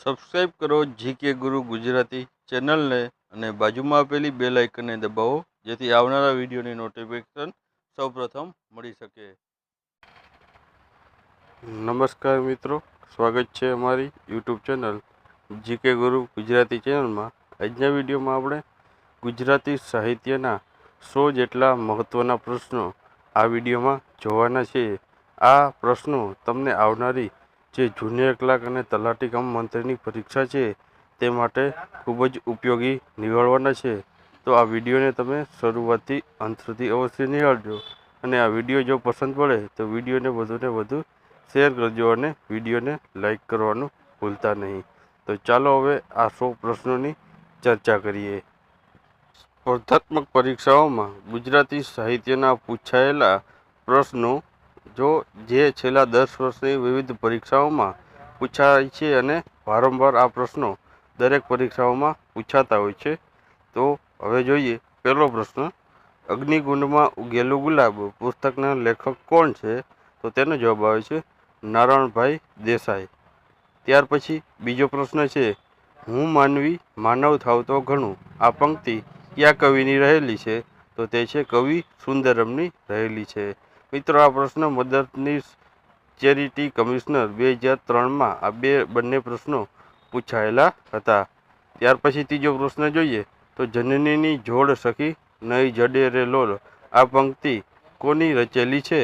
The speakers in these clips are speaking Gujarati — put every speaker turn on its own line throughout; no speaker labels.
સબસ્ક્રાઇબ કરો જીકે ગુરુ ગુજરાતી ચેનલને અને બાજુમાં આપેલી બે લાઇકનને દબાવો, જેથી આવનારા વિડીયોની નોટિફિકેશન સૌપ્રથમ મળી શકે. નમસ્કાર મિત્રો, સ્વાગત છે અમારી યુટ્યુબ ચેનલ જીકે ગુરુ ગુજરાતી ચેનલમાં. આજના વિડીયોમાં આપણે ગુજરાતી સાહિત્યના સો જેટલા મહત્ત્વના પ્રશ્નો આ વિડીયોમાં જોવાના છે આ પ્રશ્નો તમને આવનારી જે જુનિયર ક્લાર્ક અને તલાટી કમ મંત્રીની પરીક્ષા છે, તે માટે ખૂબ જ ઉપયોગી નીવડવાના છે. તો આ વિડીયોને તમે શરૂઆતથી અંત સુધી અવશ્ય નિહાળજો અને આ વીડિયો જો પસંદ પડે તો વિડીયોને વધુને વધુ શેર કરજો અને વિડીયોને લાઈક કરવાનું ભૂલતા નહીં. તો ચાલો હવે આ સો પ્રશ્નોની ચર્ચા કરીએ. સ્પર્ધાત્મક પરીક્ષાઓમાં ગુજરાતી સાહિત્યના પૂછાયેલા પ્રશ્નો જો જે છેલ્લા દસ વર્ષની વિવિધ પરીક્ષાઓમાં પૂછાય છે અને વારંવાર આ પ્રશ્નો દરેક પરીક્ષાઓમાં પૂછાતા હોય છે, તો હવે જોઈએ. પહેલો પ્રશ્ન, અગ્નિકુંડમાં ઉગેલું ગુલાબ પુસ્તકના લેખક કોણ છે? તો તેનો જવાબ આવે છે નારાયણભાઈ દેસાઈ. ત્યાર પછી બીજો પ્રશ્ન છે, હું માનવી માનવ થાવ તો ઘણું. આ પંક્તિ કયા કવિની રહેલી છે? તો તે છે કવિ સુંદરમની રહેલી છે. મિત્રો, આ પ્રશ્ન મદદનીશ ચેરિટી કમિશનર બે હજાર ત્રણમાં આ બે બંને પ્રશ્નો પૂછાયેલા હતા. ત્યાર પછી ત્રીજો પ્રશ્ન જોઈએ તો જનનીની જોડ સખી નહીં જડે રે લોલ. આ પંક્તિ કોની રચેલી છે?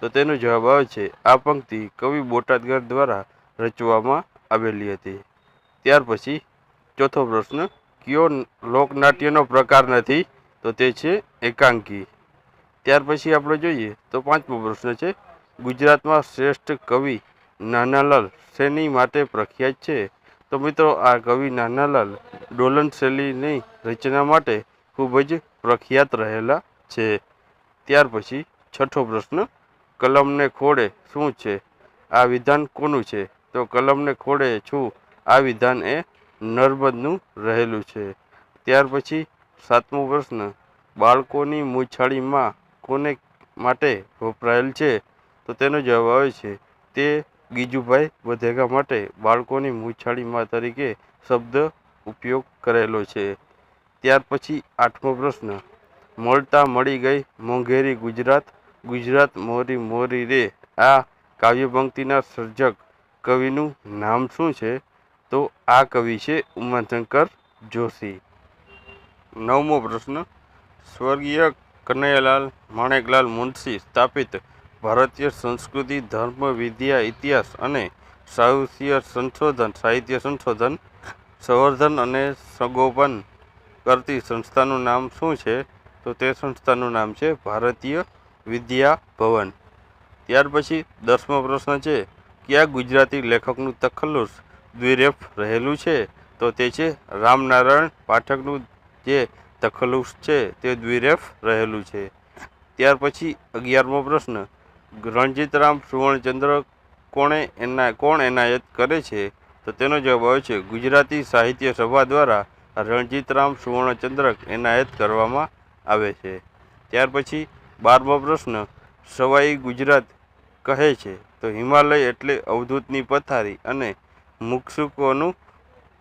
તો તેનો જવાબ આવે છે, આ પંક્તિ કવિ બોટાદગર દ્વારા રચવામાં આવેલી હતી. ત્યાર પછી ચોથો પ્રશ્ન, કયો લોકનાટ્યનો પ્રકાર નથી? તો તે છે એકાંકી. ત્યાર પછી આપણે જોઈએ તો પાંચમો પ્રશ્ન છે, ગુજરાતમાં શ્રેષ્ઠ કવિ નાનાલાલ શેની માટે પ્રખ્યાત છે? તો મિત્રો, આ કવિ નાનાલાલ ડોલન શૈલીની રચના માટે ખૂબ જ પ્રખ્યાત રહેલા છે. ત્યાર પછી છઠ્ઠો પ્રશ્ન, કલમને ખોડે શું છે? આ વિધાન કોનું છે? તો કલમને ખોડે છું, આ વિધાન એ નર્મદનું રહેલું છે. ત્યાર પછી સાતમો પ્રશ્ન, બાળકોની મૂછાળીમાં કોને માટે વપરાયેલ છે, તો તેનો જવાબ આવે છે, તે ગીજુભાઈ વધેગા માટે બાળકોની મૂછાળી માં તરીકે શબ્દ ઉપયોગ કરેલો છે. ત્યાર પછી આઠમો પ્રશ્ન, મળતા મળી ગઈ મોંઘેરી ગુજરાત ગુજરાત મોરી મોરી રે, આ કાવ્યપંક્તિના સર્જક કવિનું નામ શું છે? તો આ કવિ છે ઉમાશંકર જોશી. નવમો પ્રશ્ન, સ્વર્ગીય કનૈયાલાલ માણેકલાલ મુનશી સ્થાપિત ભારતીય સંસ્કૃતિ, ધર્મ, વિદ્યા, ઇતિહાસ અને સાહિત્ય સંશોધન સાહિત્ય સંશોધન, સંવર્ધન અને સંગોપન કરતી સંસ્થાનું નામ શું છે? તો તે સંસ્થાનું નામ છે ભારતીય વિદ્યા ભવન. ત્યાર પછી દસમો પ્રશ્ન છે, કયા ગુજરાતી લેખકનું તખલ્લુસ દ્વિરેફ રહેલું છે? તો તે છે રામનારાયણ પાઠકનું જે તખલ્લુસ છે, તે દ્વિરેફ રહેલું છે. ત્યાર પછી અગિયારમો પ્રશ્ન. રણજીતરામ સુવર્ણચંદ્ર કોણે એના, કોણ એનાયત કરે છે? તો તેનો જવાબ આવે છે, ગુજરાતી સાહિત્ય સભા દ્વારા રણજીતરામ સુવર્ણચંદ્રક એનાયત કરવામાં આવે છે. ત્યાર પછી બારમો પ્રશ્ન. સવાઈ ગુજરાત કહે છે, તો હિમાલય એટલે અવધૂતની પથારી અને મુક્ષુકોનું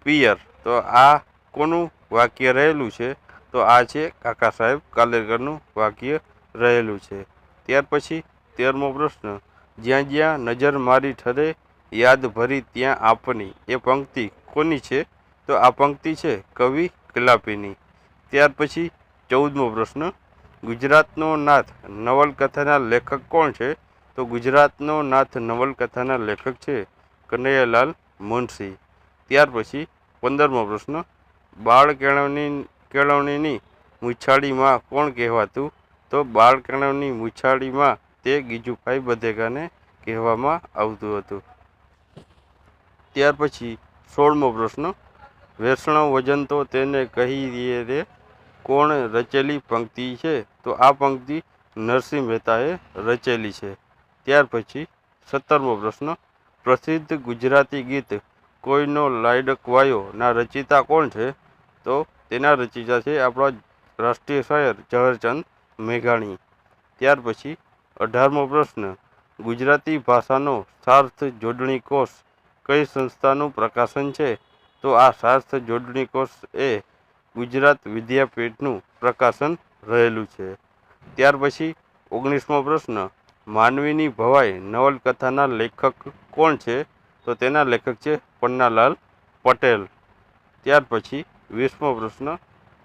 પિયર. તો આ કોનું વાક્ય રહેલું છે? તો આ છે કાકા સાહેબ કાલેકરનું વાક્ય રહેલું છે. ત્યાર પછી તેરમો પ્રશ્ન, જ્યાં જ્યાં નજર મારી ઠરે, યાદ ભરી ત્યાં આપની. એ પંક્તિ કોની છે? તો આ પંક્તિ છે કવિ કલાપીની. ત્યાર પછી ચૌદમો પ્રશ્ન, ગુજરાતનો નાથ નવલકથાના લેખક કોણ છે? તો ગુજરાતનો નાથ નવલકથાના લેખક છે કનૈયાલાલ મુનશી. ત્યાર પછી પંદરમો પ્રશ્ન બાળ કેળવણી કેળવણીની મૂછાળીમાં કોણ કહેવાતું? તો બાળ કેળવણી મૂછાળીમાં તે ગીજુભાઈ બધેગાને કહેવામાં આવતું હતું. ત્યાર પછી સોળમો પ્રશ્ન. વૈષ્ણવ વજન તો તેને કહીએ રે, કોણ રચેલી પંક્તિ છે? તો આ પંક્તિ નરસિંહ મહેતાએ રચેલી છે. ત્યાર પછી સત્તરમો પ્રશ્ન. પ્રસિદ્ધ ગુજરાતી ગીત કોઈનો લાડકવાયો ના રચિતા કોણ છે? તો તેના રચિતા છે આપણા રાષ્ટ્રીય શાયર ઝવેરચંદ મેઘાણી. ત્યાર પછી અઢારમો પ્રશ્ન, ગુજરાતી ભાષાનો સાર્થ જોડણી કોષ કઈ સંસ્થાનું પ્રકાશન છે? તો આ સાર્થ જોડણી કોષ એ ગુજરાત વિદ્યાપીઠનું પ્રકાશન રહેલું છે. ત્યાર પછી ઓગણીસમો પ્રશ્ન, માનવીની ભવાઈ નવલકથાના લેખક કોણ છે? તો તેના લેખક છે પન્નાલાલ પટેલ. ત્યાર પછી વીસમો પ્રશ્ન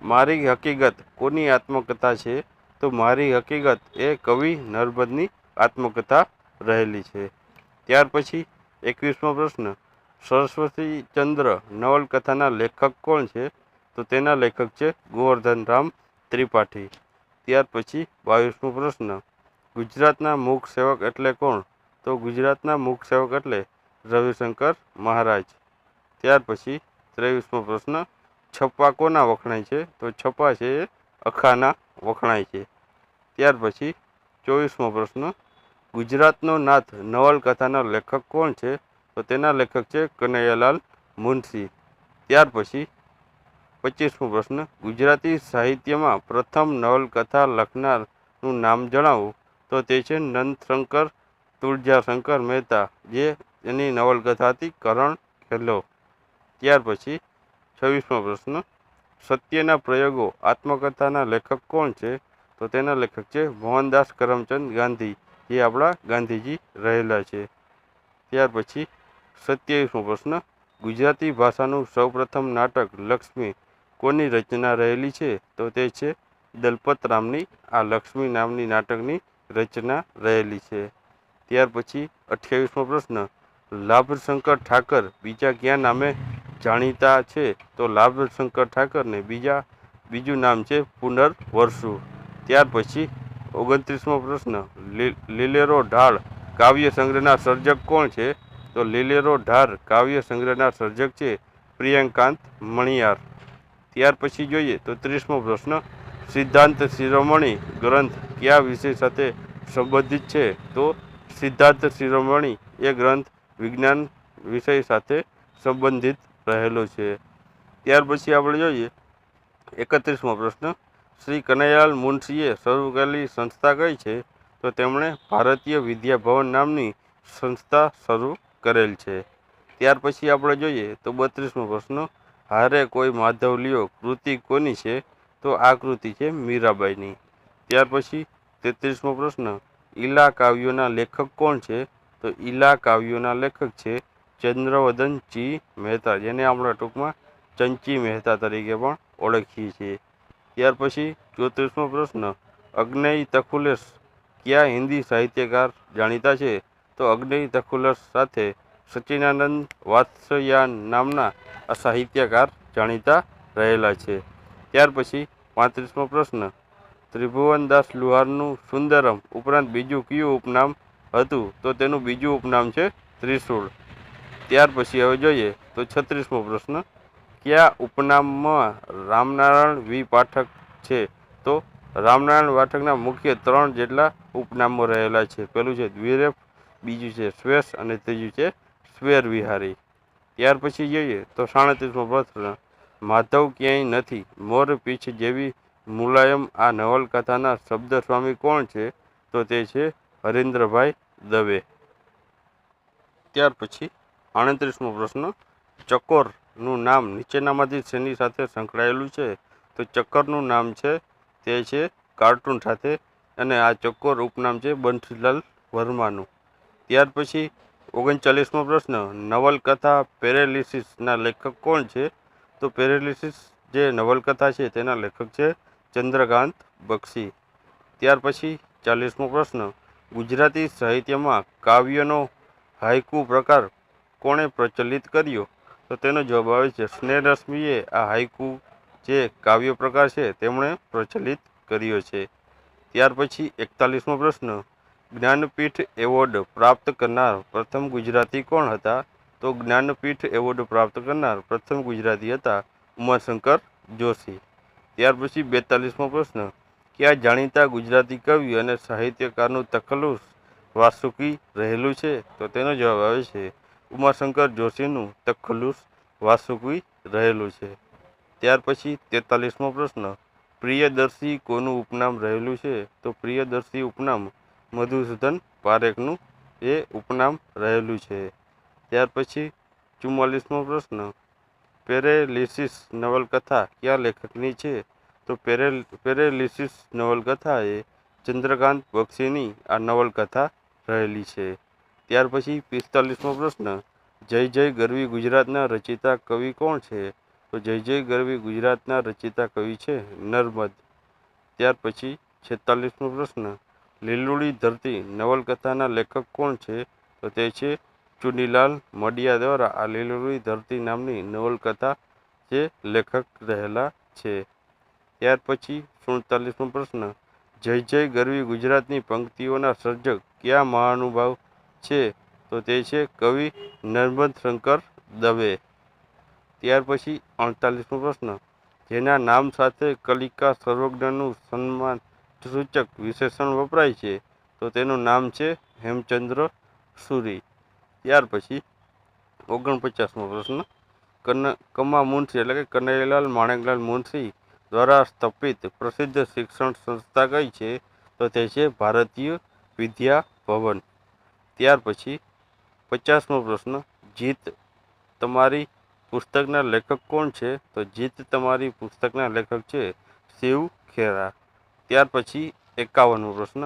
મારી હકીકત કોની આત્મકથા છે? તો મારી હકીકત એ કવિ નર્મદની આત્મકથા રહેલી છે. ત્યાર પછી એકવીસમો પ્રશ્ન સરસ્વતી ચંદ્ર નવલકથાના લેખક કોણ છે? તો તેના લેખક છે ગોવર્ધનરામ ત્રિપાઠી. ત્યાર પછી બાવીસમો પ્રશ્ન ગુજરાતના મુખ સેવક એટલે કોણ? તો ગુજરાતના મુખ સેવક એટલે રવિશંકર મહારાજ. ત્યાર પછી ત્રેવીસમો પ્રશ્ન છપ્પા કોના વખણાય છે? તો છપ્પા છે એ અખાના વખણાય છે. ત્યાર પછી ચોવીસમો પ્રશ્ન. ગુજરાતનો નાથ નવલકથાના લેખક કોણ છે? તો તેના લેખક છે કનૈયાલાલ મુનશી. ત્યાર પછી પચીસમો પ્રશ્ન. ગુજરાતી સાહિત્યમાં પ્રથમ નવલકથા લખનારનું નામ જણાવો. તો તે છે નંદશંકર તુળજાશંકર મહેતા. જે એની નવલકથા હતી કરણ ખેલો. ત્યાર પછી છવ્વીસમો પ્રશ્ન, સત્યના પ્રયોગો આત્મકથાના લેખક કોણ છે? તો તેના લેખક છે મોહનદાસ કરમચંદ ગાંધી. જે આપણા ગાંધીજી રહેલા છે. ત્યાર પછી સત્યાવીસમો પ્રશ્ન, ગુજરાતી ભાષાનું સૌપ્રથમ નાટક લક્ષ્મી કોની રચના રહેલી છે? તો તે છે દલપત રામની, આ લક્ષ્મી નામની નાટકની રચના રહેલી છે. ત્યાર પછી અઠ્યાવીસમો પ્રશ્ન, લાભશંકર ઠાકર બીજા ક્યાં નામે જાણીતા છે તો લાભશંકર ઠાકરને બીજા, બીજું નામ છે પુનર્વસુ ત્યાર પછી ઓગણત્રીસમો પ્રશ્ન લીલેરો ઢાળ કાવ્ય સંગ્રહના સર્જક કોણ છે? તો લીલેરો ઢાર કાવ્ય સંગ્રહના સર્જક છે પ્રિયંકાંત મણિયાર. ત્યાર પછી જોઈએ તો ત્રીસમો પ્રશ્ન, સિદ્ધાંત શિરોમણી ગ્રંથ કયા વિષય સાથે સંબંધિત છે? તો સિદ્ધાંત શિરોમણી એ ગ્રંથ વિજ્ઞાન વિષય સાથે સંબંધિત રહેલો છે. ત્યાર પછી આપણે જોઈએ, એકત્રીસમો પ્રશ્ન. શ્રી કનૈયાલાલ મુનશીએ શરૂ કરેલી સંસ્થા કઈ છે? તો તેમણે ભારતીય વિદ્યાભવન નામની સંસ્થા શરૂ કરેલ છે. ત્યાર પછી આપણે જોઈએ, તો બત્રીસમો પ્રશ્ન, હારે કોઈ માધવ લ્યો કૃતિ કોની છે? તો આ કૃતિ છે મીરાબાઈની. ત્યાર પછી તેત્રીસમો પ્રશ્ન ઈલા કાવ્યોના લેખક કોણ છે? તો ઈલા કાવ્યોના લેખક છે ચંદ્રવદન ચી મહેતા, જેને આપણે ટૂંકમાં ચંચી મહેતા તરીકે પણ ઓળખીએ છીએ. ત્યાર પછી ચોત્રીસમો પ્રશ્ન અગ્નેય તખુલેશ કયા હિન્દી સાહિત્યકાર જાણીતા છે? તો અગ્નેય તખુલેશ સાથે સચ્ચિદાનંદ વાત્સયાન નામના આ સાહિત્યકાર જાણીતા રહેલા છે. ત્યાર પછી પાંત્રીસમો પ્રશ્ન, ત્રિભુવનદાસ લુહારનું સુંદરમ ઉપરાંત બીજું કયું ઉપનામ હતું? તો તેનું બીજું ઉપનામ છે ત્રિશૂળ. ત્યાર પછી હવે જોઈએ તો છત્રીસમો પ્રશ્ન, કયા ઉપનામમાં રામનારાયણ વી પાઠક છે? તો રામનારાયણ પાઠકના મુખ્ય ત્રણ જેટલા ઉપનામો રહેલા છે. પેલું છે દ્વિરેફ, બીજું છે શ્વેસ અને ત્રીજું છે સ્વેર વિહારી ત્યાર પછી જોઈએ તો સાડત્રીસમો પ્રશ્ન, માધવ ક્યાંય નથી? મોર પીછ જેવી મુલાયમ આ નવલકથાના શબ્દ સ્વામી કોણ છે? તો તે છે હરીન્દ્રભાઈ દવે. ત્યાર પછી આડત્રીસમો પ્રશ્ન. ચકોરનું નામ નીચેનામાંથી શેની સાથે સંકળાયેલું છે? તો ચક્કરનું નામ છે, તે છે કાર્ટૂન સાથે અને આ ચકોર ઉપનામ છે બંસીલાલ વર્માનું. ત્યાર પછી ઓગણચાલીસમો પ્રશ્ન, નવલકથા પેરેલિસિસના લેખક કોણ છે? તો પેરેલિસિસ જે નવલકથા છે તેના લેખક છે ચંદ્રકાંત બક્ષી. ત્યાર પછી ચાલીસમો પ્રશ્ન, ગુજરાતી સાહિત્યમાં કાવ્યનો હાઇકુ પ્રકાર કોણે પ્રચલિત કર્યો? તો તેનો જવાબ આવે છે સ્નેહરશ્મિએ આ હાઇકુ જે કાવ્ય પ્રકાર છે તેમણે પ્રચલિત કર્યો છે. ત્યાર પછી એકતાલીસમો પ્રશ્ન, જ્ઞાનપીઠ એવોર્ડ પ્રાપ્ત કરનાર પ્રથમ ગુજરાતી કોણ હતા? તો જ્ઞાનપીઠ એવોર્ડ પ્રાપ્ત કરનાર પ્રથમ ગુજરાતી હતા ઉમાશંકર જોશી. ત્યાર પછી બેતાલીસમો પ્રશ્ન, કયા જાણીતા ગુજરાતી કવિ અને સાહિત્યકારનું તકલુસ વાસુકી રહેલું છે? તો તેનો જવાબ આવે છે ઉમાશંકર જોશીનું તખલ્લુસ વાસુકી રહેલું છે. ત્યાર પછી તેતાલીસમો પ્રશ્ન, પ્રિયદર્શી કોનું ઉપનામ રહેલું છે? તો પ્રિયદર્શી ઉપનામ મધુસૂદન પારેખનું એ ઉપનામ રહેલું છે. ત્યાર પછી ચુમ્માલીસમો પ્રશ્ન, પેરેલિસિસ નવલકથા કયા લેખકની છે? તો પેરેલ પેરેલિસિસ નવલકથા એ ચંદ્રકાંત બક્ષીની આ નવલકથા રહેલી છે. ત્યાર પછી પિસ્તાલીસમો પ્રશ્ન, જય જય ગરવી ગુજરાતના રચિતા કવિ કોણ છે? તો જય જય ગરવી ગુજરાતના રચિતા કવિ છે નર્મદ. ત્યાર પછી છેતાલીસમો પ્રશ્ન, લીલુડી ધરતી નવલકથાના લેખક કોણ છે? તો તે છે ચુનીલાલ મડિયા દ્વારા આ લીલુડી ધરતી નામની નવલકથા જે લેખક રહેલા છે. ત્યાર પછી સુડતાલીસમો પ્રશ્ન, જય જય ગરવી ગુજરાતની પંક્તિઓના સર્જક કયા મહાનુભાવ છે, તો તે છે કવિ નર્મદ શંકર દવે. ત્યાર પછી અડતાલીસમો પ્રશ્ન. જેના નામ સાથે કલિકા સર્વજ્ઞનું સન્માન સૂચક વિશેષણ વપરાય છે, તો તેનું નામ છે હેમચંદ્ર સુરી. ત્યાર પછી ઓગણપચાસમો પ્રશ્ન. કન, કમા મુનશી એટલે કે કનૈયાલાલ માણેકલાલ મુનશી દ્વારા સ્થાપિત પ્રસિદ્ધ શિક્ષણ સંસ્થા કઈ છે, તો તે છે ભારતીય વિદ્યા ભવન. ત્યાર પછી પચાસમો પ્રશ્ન, જીત તમારી પુસ્તકના લેખક કોણ છે? તો જીત તમારી પુસ્તકના લેખક છે શિવ ખેરા. ત્યાર પછી એકાવનમો પ્રશ્ન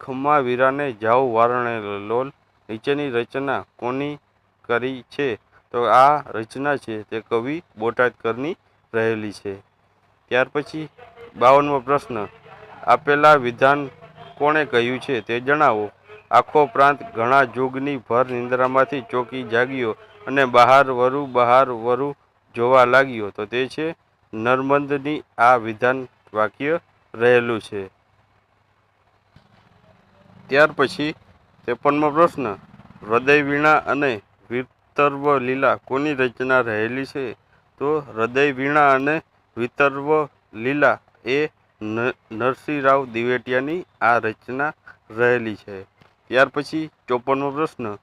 ખમ્મા વીરાને જાઓ વારણે લોલ નીચેની રચના કોની કરી છે? તો આ રચના છે તે કવિ બોટાદકરની રહેલી છે. ત્યાર પછી બાવનમો પ્રશ્ન, આપેલા વિધાન કોણે કહ્યું છે તે જણાવો. આખો પ્રાંત ઘણા જોગની ભર નિંદ્રામાંથી ચોકી જાગ્યો અને બહાર વરુ બહાર વરુ જોવા લાગ્યો. તો તે છે નર્મદની આ વિધાન વાક્ય રહેલું છે. ત્યાર પછી ત્રેપનમો પ્રશ્ન, હૃદય વીણા અને વિતર્વ લીલા કોની રચના રહેલી છે? તો હૃદય વીણા અને વિતર્વ લીલા એ નરસિંહરાવ દિવેટિયાની આ રચના રહેલી છે. ત્યાર પછી ચોપનમો પ્રશ્ન,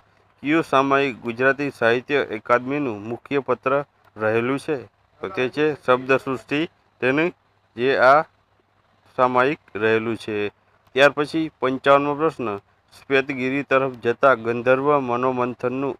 કયું સામાયિક ગુજરાતી સાહિત્ય અકાદમીનું મુખ્ય પત્ર રહેલું છે? તો તે છે શબ્દ સૃષ્ટિ તેનું, જે આ સામાયિક રહેલું છે. ત્યાર પછી પંચાવનમો પ્રશ્ન, શ્વેતગીરી તરફ જતા ગંધર્વ મનોમંથનનું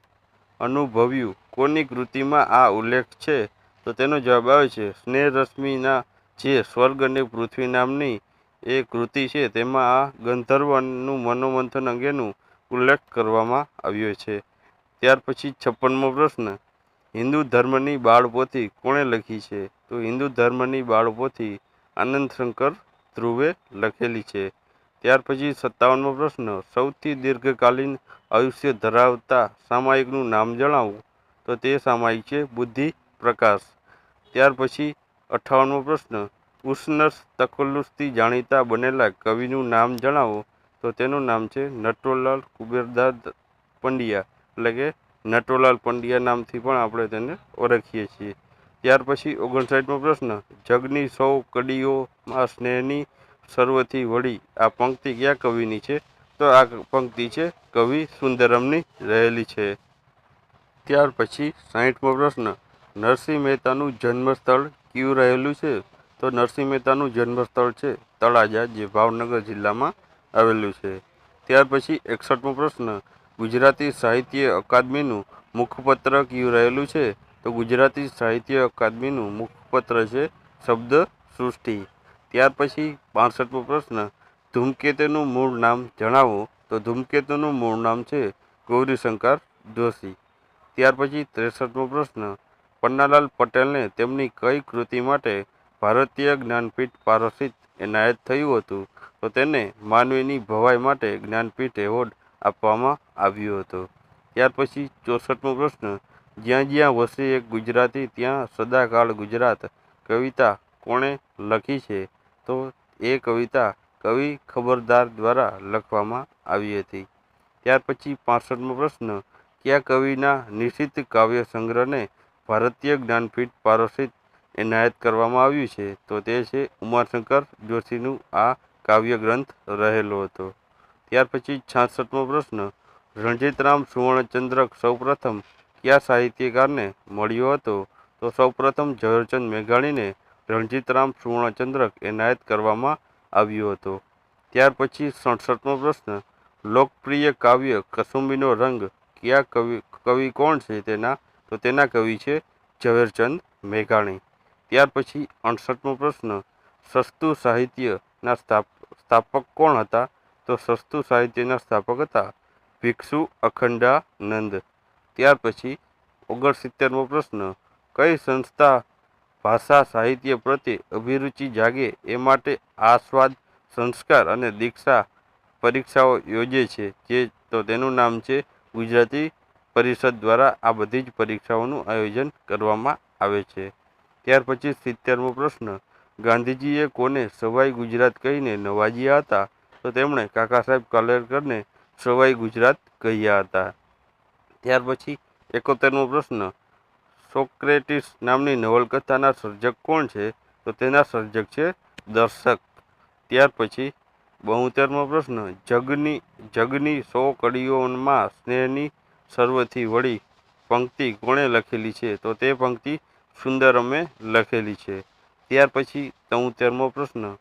અનુભવ્યું કોની કૃતિમાં આ ઉલ્લેખ છે? તો તેનો જવાબ આવે છે સ્નેહ રશ્મિના જે સ્વર્ગ અને પૃથ્વી નામની એ કૃતિ છે, તેમાં આ ગંધર્વનું મનોમંથન અંગેનું ઉલ્લેખ કરવામાં આવ્યો છે. ત્યાર પછી છપ્પનમો પ્રશ્ન, હિન્દુ ધર્મની બાળપોથી કોણે લખી છે? તો હિન્દુ ધર્મની બાળપોથી આનંદ શંકર ધ્રુવે લખેલી છે. ત્યાર પછી સત્તાવનમો પ્રશ્ન, સૌથી દીર્ઘકાલીન આયુષ્ય ધરાવતા સામાયિકનું નામ જણાવો? તો તે સામાયિક છે, બુદ્ધિ પ્રકાશ. ત્યાર પછી અઠ્ઠાવનમો પ્રશ્ન ઉષ્ણસ તખલ્લુસથી જાણીતા બનેલા કવિનું નામ જણાવો. તો તેનું નામ છે નટવરલાલ કુબેરદાસ પંડ્યા. એટલે કે નટવરલાલ પંડ્યા નામથી પણ આપણે તેને ઓળખીએ છીએ. ત્યાર પછી ઓગણસાઠમો પ્રશ્ન, જગની સૌ કડીઓમાં સ્નેહની સર્વથી વળી આ પંક્તિ કયા કવિની છે? તો આ પંક્તિ છે કવિ સુંદરમની રહેલી છે. ત્યાર પછી સાહીઠમો પ્રશ્ન, નરસિંહ મહેતાનું જન્મસ્થળ કયું રહેલું છે? તો નરસિંહ મહેતાનું જન્મસ્થળ છે તળાજા, જે ભાવનગર જિલ્લામાં આવેલું છે. ત્યાર પછી એકસઠમો પ્રશ્ન, ગુજરાતી સાહિત્ય અકાદમીનું મુખપત્ર કયું રહેલું છે? તો ગુજરાતી સાહિત્ય અકાદમીનું મુખપત્ર છે શબ્દ સૃષ્ટિ ત્યાર પછી બાસઠમો પ્રશ્ન, ધૂમકેતુનું મૂળ નામ જણાવો? તો ધૂમકેતુનું મૂળ નામ છે ગૌરીશંકર જોશી. ત્યાર પછી ત્રેસઠમો પ્રશ્ન, પન્નાલાલ પટેલને તેમની કઈ કૃતિ માટે ભારતીય જ્ઞાનપીઠ પારિતોષિક એનાયત થયું હતું, તો તેને માનવીની ભવાઈ માટે જ્ઞાનપીઠ એવોર્ડ આપવામાં આવ્યો હતો. ત્યાર પછી ચોસઠમો પ્રશ્ન, જ્યાં જ્યાં વસે એક ગુજરાતી, ત્યાં સદાકાળ ગુજરાત કવિતા કોણે લખી છે? તો એ કવિતા કવિ ખબરદાર દ્વારા લખવામાં આવી હતી. ત્યાર પછી પાસઠમો પ્રશ્ન, કયા કવિના નિશ્ચિત કાવ્ય સંગ્રહને ભારતીય જ્ઞાનપીઠ પારિતોષિક એનાયત કરવામાં આવ્યું છે, તો તે છે ઉમાશંકર જોશીનું આ કાવ્ય ગ્રંથ રહેલો હતો. ત્યાર પછી છાસઠમો પ્રશ્ન રણજીતરામ સુવર્ણચંદ્રક સૌપ્રથમ કયા સાહિત્યકારને મળ્યો હતો? તો સૌપ્રથમ ઝવેરચંદ મેઘાણીને રણજીતરામ સુવર્ણચંદ્રક એનાયત કરવામાં આવ્યો હતો. ત્યાર પછી સડસઠમો પ્રશ્ન, લોકપ્રિય કાવ્ય કસુંબીનો રંગ કયા કવિ કવિ કોણ છે તેના? તો તેના કવિ છે ઝવેરચંદ મેઘાણી. ત્યાર પછી અડસઠમો પ્રશ્ન, સસ્તું સાહિત્યના સ્થાપ, સ્થાપક કોણ હતા? તો સસ્તું સાહિત્યના સ્થાપક હતા ભિક્ષુ અખંડાનંદ. ત્યાર પછી ઓગણસિત્તેરમો પ્રશ્ન, કઈ સંસ્થા ભાષા સાહિત્ય પ્રત્યે અભિરુચિ જાગે એ માટે આસ્વાદ, સંસ્કાર અને દીક્ષા પરીક્ષાઓ યોજે છે? જે તો તેનું નામ છે ગુજરાતી પરિષદ દ્વારા આ બધી જ પરીક્ષાઓનું આયોજન કરવામાં આવે છે. ત્યાર પછી સિત્તેરમો પ્રશ્ન. ગાંધીજીએ કોને સવાઈ ગુજરાત કહીને નવાજ્યા હતા? તો તેમણે કાકા સાહેબ કાલેલકરને સવાઈ ગુજરાત કહ્યા હતા. ત્યાર પછી એકોતેરમો પ્રશ્ન. સોક્રેટિસ નામની નવલકથાના સર્જક કોણ છે? તો તેના સર્જક છે દર્શક. ત્યાર પછી બહુતેરમો પ્રશ્ન. જગની જગની સો કડીઓમાં સ્નેહની સર્વથી વળી પંક્તિ કોણે લખેલી છે? તો તે પંક્તિ સુંદરમે લખેલી છે. ત્યાર પછી તોતેરમો પ્રશ્ન.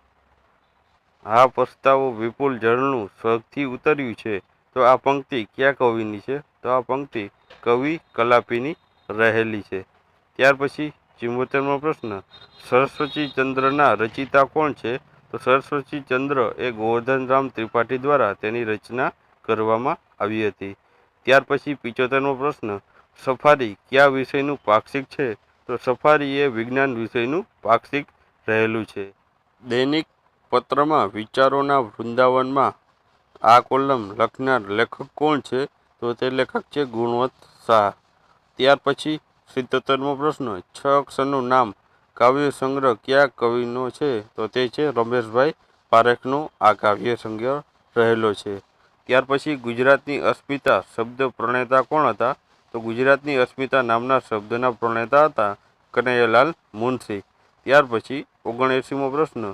આ પસ્તાવો વિપુલ જળનું સ્વરથી ઉતર્યું છે. તો આ પંક્તિ કયા કવિની છે? તો આ પંક્તિ કવિ કલાપીની રહેલી છે. ત્યાર પછી ચુમ્મોતેરમો પ્રશ્ન. સરસ્વતી ચંદ્રના રચિતા કોણ છે? તો સરસ્વતી ચંદ્ર એ ગોવર્ધનરામ ત્રિપાઠી દ્વારા તેની રચના કરવામાં આવી હતી. ત્યાર પછી પિચોતેરમો પ્રશ્ન. સફારી કયા વિષયનું પાક્ષિક છે? તો સફારી એ વિજ્ઞાન વિષયનું પાક્ષિક રહેલું છે. દૈનિક પત્રમાં વિચારોના વૃંદાવનમાં આ કોલમ લખનાર લેખક કોણ છે? તો તે લેખક છે ગુણવંત શાહ. ત્યાર પછી સિત્તોતેરમો પ્રશ્ન, છ અક્ષરનું નામ, કાવ્ય સંગ્રહ કયા કવિનો છે? તો તે છે રમેશભાઈ પારેખનો આ કાવ્ય સંગ્રહ રહેલો છે. ત્યાર પછી ગુજરાતની અસ્મિતા શબ્દ પ્રણેતા કોણ હતા? તો ગુજરાતની અસ્મિતા નામના શબ્દના પ્રણેતા હતા કનૈયાલાલ મુનશી. ત્યાર પછી ઓગણએંસીમો પ્રશ્ન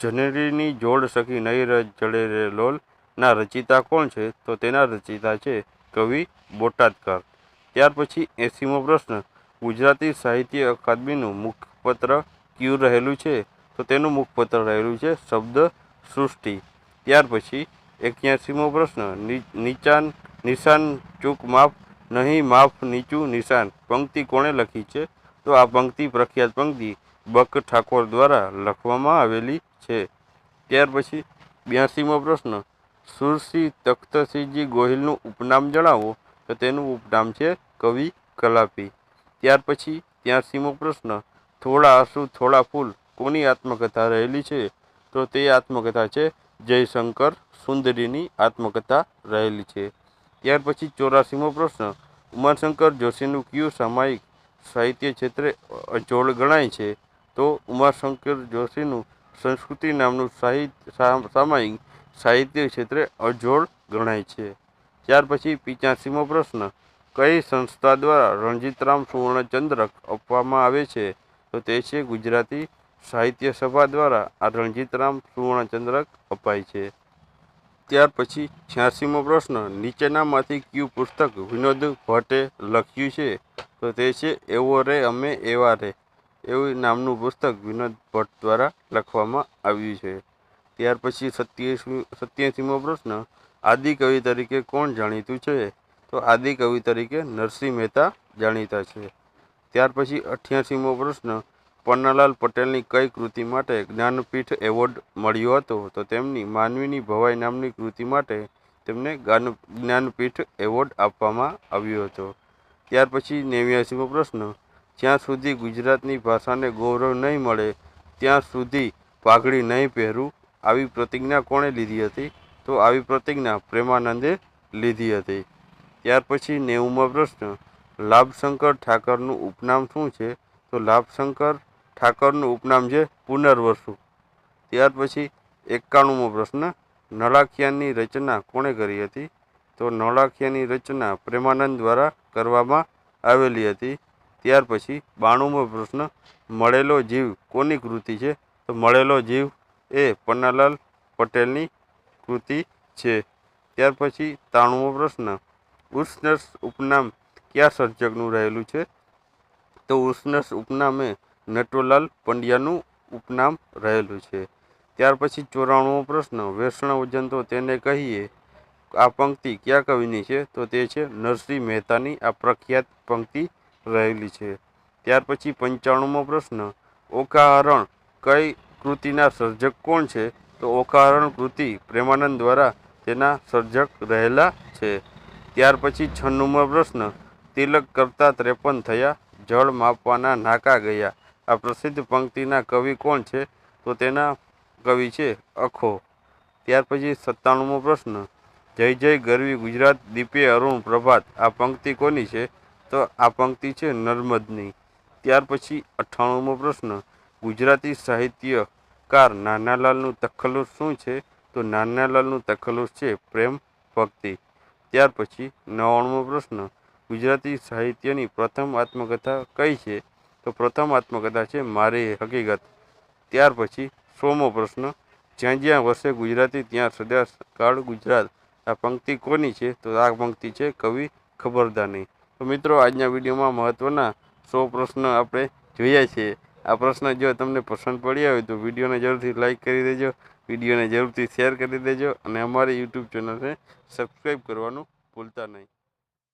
જનેરીની જોડ સખી નહીં જડે રે લોલ, ના રચિતા કોણ છે? તો તેના રચિતા છે કવિ બોટાદકર. ત્યાર પછી એંસીમો પ્રશ્ન, ગુજરાતી સાહિત્ય અકાદમીનું મુખપત્ર ક્યુ રહેલું છે? તો તેનું મુખપત્ર રહેલું છે શબ્દ સૃષ્ટિ. ત્યાર પછી એક્યાસીમો પ્રશ્ન નીચાન, નિશાન ચૂક માફ નહીં, માફ, નીચું, નિશાન. પંક્તિ કોણે લખી છે? તો આ પંક્તિ પ્રખ્યાત પંક્તિ બક ઠાકોર દ્વારા લખવામાં આવેલી છે. ત્યાર પછી બ્યાસીમો પ્રશ્ન. સુરસિંહ તખ્તસિંહજી ગોહિલનું ઉપનામ જણાવો. તો તેનું ઉપનામ છે કવિ કલાપી. ત્યાર પછી ત્યાસીમો પ્રશ્ન. થોડા આંસુ, થોડા ફૂલ. કોની આત્મકથા રહેલી છે? તો તે આત્મકથા છે જયશંકર સુંદરીની આત્મકથા રહેલી છે. ત્યાર પછી ચોરાસીમો પ્રશ્ન. ઉમાશંકર જોશીનું કયું સામાયિક સાહિત્ય ક્ષેત્રે અજોડ ગણાય છે? તો ઉમાશંકર જોશીનું સંસ્કૃતિ નામનું સાહિત્ય સામાયિક સાહિત્ય ક્ષેત્રે અજોડ ગણાય છે. ત્યાર પછી પીચાસીમો પ્રશ્ન. કઈ સંસ્થા દ્વારા રણજીતરામ સુવર્ણચંદ્રક આપવામાં આવે છે? તો તે છે ગુજરાતી સાહિત્ય સભા દ્વારા આ રણજીતરામ સુવર્ણચંદ્રક અપાય છે. ત્યાર પછી છ્યાસીમો પ્રશ્ન, નીચેનામાંથી કયું પુસ્તક વિનોદ ભટ્ટે લખ્યું છે? તો તે છે, એવો રે, અમે એવા રે. એવું નામનું પુસ્તક વિનોદ ભટ્ટ દ્વારા લખવામાં આવ્યું છે. ત્યાર પછી સત્યાસી સત્યાસીમો પ્રશ્ન આદિકવિ તરીકે કોણ જાણીતું છે? તો આદિ કવિ તરીકે નરસિંહ મહેતા જાણીતા છે. ત્યાર પછી અઠ્યાસીમો પ્રશ્ન પન્નાલાલ પટેલની કઈ કૃતિ માટે જ્ઞાનપીઠ એવોર્ડ મળ્યો હતો? તો તેમની માનવીની ભવાઈ નામની કૃતિ માટે તેમને જ્ઞાનપીઠ એવોર્ડ આપવામાં આવ્યો હતો. ત્યાર પછી નેવ્યાસીમો પ્રશ્ન. જ્યાં સુધી ગુજરાતની ભાષાને ગૌરવ નહીં મળે, ત્યાં સુધી પાઘડી નહીં પહેરું, આવી પ્રતિજ્ઞા કોણે લીધી હતી? તો આવી પ્રતિજ્ઞા પ્રેમાનંદે લીધી હતી. ત્યાર પછી નેવુંમાં પ્રશ્ન. લાભશંકર ઠાકરનું ઉપનામ શું છે? તો લાભશંકર ઠાકરનું ઉપનામ છે પુનર્વસુ. ત્યાર પછી એકાણુંમો પ્રશ્ન નળાખિયાની રચના કોણે કરી હતી? તો નળાખિયાની રચના પ્રેમાનંદ દ્વારા કરવામાં આવેલી હતી. ત્યાર પછી બાણુંમો પ્રશ્ન, મળેલો જીવ કોની કૃતિ છે? તો મળેલો જીવ એ પન્નાલાલ પટેલની કૃતિ છે. ત્યાર પછી ત્રાણુંમો પ્રશ્ન ઉષ્ણસ ઉપનામ કયા સર્જકનું રહેલું છે? તો ઉષ્ણસ ઉપનામે નટવરલાલ પંડ્યાનું ઉપનામ રહેલું છે. ત્યાર પછી ચોરાણુંમો પ્રશ્ન વૈષ્ણવ વજન તો તેને કહીએ, આ પંક્તિ કયા કવિની છે? તો તે છે નરસિંહ મહેતાની આ પ્રખ્યાત પંક્તિ રહેલી છે. ત્યાર પછી પંચાણુંમો પ્રશ્ન, ઓકાહરણ કઈ કૃતિના સર્જક કોણ છે? તો ઓકાહરણ કૃતિ પ્રેમાનંદ દ્વારા તેના સર્જક રહેલા છે. ત્યાર પછી છન્નુંમો પ્રશ્ન, તિલક કરતા ત્રેપન થયા, જળ માપવાના નાકા ગયા. આ પ્રસિદ્ધ પંક્તિના કવિ કોણ છે? તો તેના કવિ છે અખો. ત્યાર પછી સત્તાણુંમો પ્રશ્ન. જય જય ગરવી ગુજરાત, દીપે અરુણ, પ્રભાત. આ પંક્તિ કોની છે? તો આ પંક્તિ છે નર્મદની. ત્યાર પછી અઠ્ઠાણુંમો પ્રશ્ન. ગુજરાતી સાહિત્યકાર નાનાલાલનું તખલ્લુસ શું છે? તો નાનાલાલનું તખલ્લુસ છે પ્રેમ, ભક્તિ. ત્યાર પછી નવ્વાણુંમો પ્રશ્ન. ગુજરાતી સાહિત્યની પ્રથમ આત્મકથા કઈ છે? તો પ્રથમ આત્મકથા છે, મારી હકીકત. ત્યાર પછી સોમો પ્રશ્ન, જ્યાં જ્યાં વસે ગુજરાતી, ત્યાં સદા કાળ ગુજરાત. આ પંક્તિ કોની છે? તો આ પંક્તિ છે કવિ ખબરદારની. તો મિત્રો, આજના વિડીયોમાં મહત્ત્વના સો પ્રશ્ન આપણે જોયા છે. આ પ્રશ્ન જો તમને પસંદ પડ્યા હોય તો વિડીયોને જરૂરથી લાઇક કરી દેજો, વિડીયોને જરૂરથી શેર કરી દેજો અને અમારી યુટ્યુબ ચેનલને સબસ્ક્રાઈબ કરવાનું ભૂલતા નહીં.